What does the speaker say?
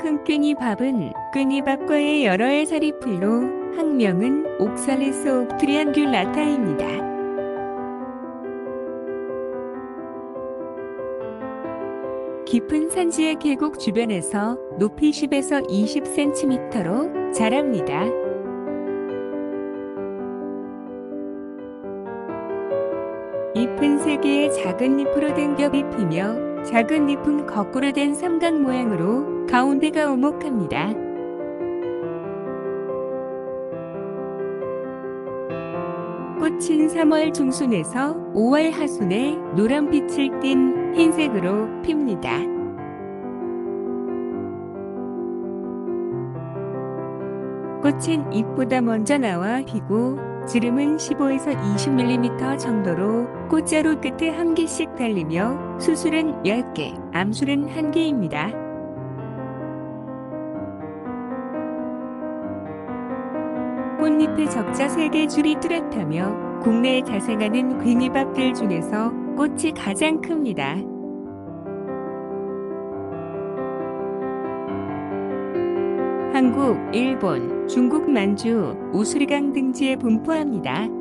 큰 괭이밥은 괭이밥과의 여러 알사리 풀로 학명은 옥살레스 옵트리안귤라타입니다. 깊은 산지의 계곡 주변에서 높이 10에서 20cm로 자랍니다. 잎은 세 개의 작은 잎으로 된 겹이 피며 작은 잎은 거꾸로 된 삼각 모양으로 가운데가 오목합니다. 꽃은 3월 중순에서 5월 하순에 노란빛을 띤 흰색으로 핍니다. 꽃은 잎보다 먼저 나와 피고 지름은 15에서 20mm 정도로 꽃자루 끝에 한 개씩 달리며 수술은 10개, 암술은 1개입니다. 꽃잎의 적자 3개 줄이 뚜렷하며 국내에 자생하는 괭이밥들 중에서 꽃이 가장 큽니다. 한국, 일본, 중국 만주, 우수리강 등지에 분포합니다.